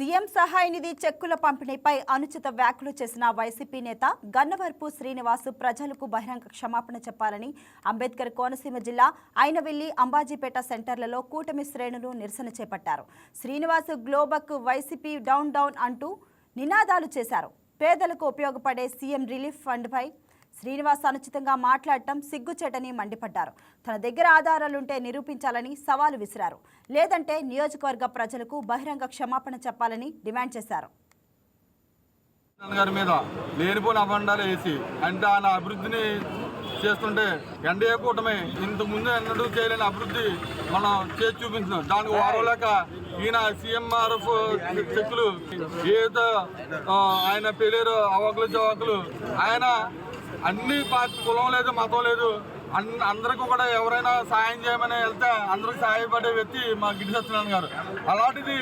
CM సహాయ నిధి చెక్కుల పంపిణీపై అనుచిత వ్యాఖ్యలు చేసిన వైసీపీ నేత గన్నవరపు శ్రీనివాస్ ప్రజలకు బహిరంగ క్షమాపణ చెప్పాలని అంబేద్కర్ కోనసీమ జిల్లా అయినవెల్లి అంబాజీపేట సెంటర్లలో కూటమి శ్రేణులు నిరసన చేపట్టారు. శ్రీనివాస్ గ్లోబక్ వైసీపీ డౌన్ డౌన్ అంటూ నినాదాలు చేశారు. పేదలకు ఉపయోగపడే సీఎం రిలీఫ్ ఫండ్పై శ్రీనివాస్ అనుచితంగా మాట్లాడటం సిగ్గుచేటని మండిపడ్డారు. తన దగ్గర ఆధారాలుంటే నిరూపించాలని సవాలు విసిరారు. లేదంటే నియోజకవర్గ ప్రజలకు బహిరంగ క్షమాపణ చెప్పాలని డిమాండ్ చేశారు. గారి మీద లేనిపోని అభండాలు వేసి అంటే ఆయన అభివృద్ధిని చేస్తుంటే ఎన్డీఏ కూటమి ఇంతకు ముందు ఎన్నడూ చేయలేని అభివృద్ధి మనం చేసి చూపించినాం దానికి వారలేక ఈయన సీఎంఆర్ఎఫ్ చెక్కులు ఏదో ఆయన పేలేరు అవకలు చవాకులు ఆయన అన్ని పార్టీ కులం లేదు మతం లేదు. అన్- అందరికీ కూడా ఎవరైనా సాయం చేయమని వెళ్తే అందరికి సహాయపడే వ్యక్తి మా గిడ్డి సత్యనారాయణ గారు. అలాంటిది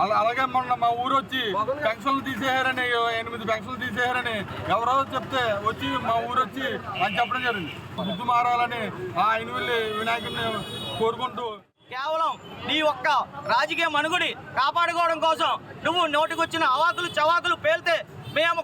అలా- అలాగే మొన్న మా ఊరు వచ్చి పెన్షన్లు తీసేయారని ఎనిమిది పెన్షన్లు తీసేయారని ఎవరో చెప్తే వచ్చి మా ఊరు వచ్చి అని చెప్పడం జరిగింది. బుద్ధి మారాలని ఆ ఆయన వెళ్ళి వినాయకుడిని కోరుకుంటూ కేవలం నీ ఒక్క రాజకీయ మనుగుడి కాపాడుకోవడం కోసం నువ్వు నోటికొచ్చిన అవాకులు చవాకులు పేలు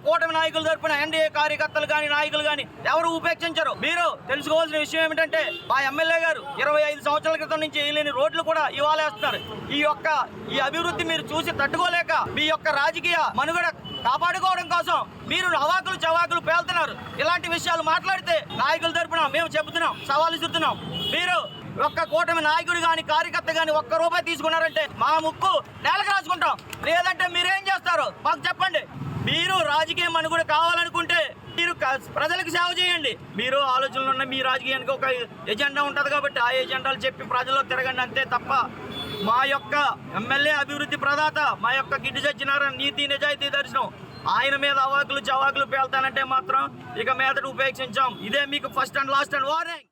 కూటమి నాయకులు తరపున ఎన్డీఏ కార్యకర్తలు కానీ నాయకులు కానీ ఎవరు ఉపేక్షించరు? మీరు తెలుసుకోవాల్సిన విషయం ఏమిటంటే మా ఎమ్మెల్యే గారు ఇరవై ఐదు సంవత్సరాల క్రితం నుంచి వేయలేని రోడ్లు కూడా ఇవ్వాలేస్తున్నారు. ఈ యొక్క ఈ అభివృద్ధి మీరు చూసి తట్టుకోలేక మీ యొక్క రాజకీయ మనుగడ కాపాడుకోవడం కోసం మీరు అవాకులు చవాకులు పేలుతున్నారు. ఇలాంటి విషయాలు మాట్లాడితే నాయకుల తరపున మేము చెబుతున్నాం సవాలు ఇస్తున్నాం మీరు ఒక్క కూటమి నాయకుడు గాని కార్యకర్త గాని ఒక్క రూపాయి తీసుకున్నారంటే మా ముక్కు నేలకు రాసుకుంటాం. లేదంటే మీరేం చేస్తారు? మాకు చెప్పండి. రాజకీయం అని కూడా కావాలనుకుంటే మీరు ప్రజలకు సేవ చేయండి. మీరు ఆలోచనలు ఉన్న మీ రాజకీయానికి ఒక ఎజెండా ఉంటుంది కాబట్టి ఆ ఎజెండాలు చెప్పి ప్రజల్లో తిరగండి అంతే తప్ప మా యొక్క ఎమ్మెల్యే అభివృద్ధి ప్రదాత మా యొక్క గిడ్డి సత్యనారాయణ నీతి నిజాయితీ దర్శనం ఆయన మీద అవాకులు చవాకులు పేల్తానంటే మాత్రం ఇక మీదట ఉపేక్షించాం. ఇదే మీకు first and last and warning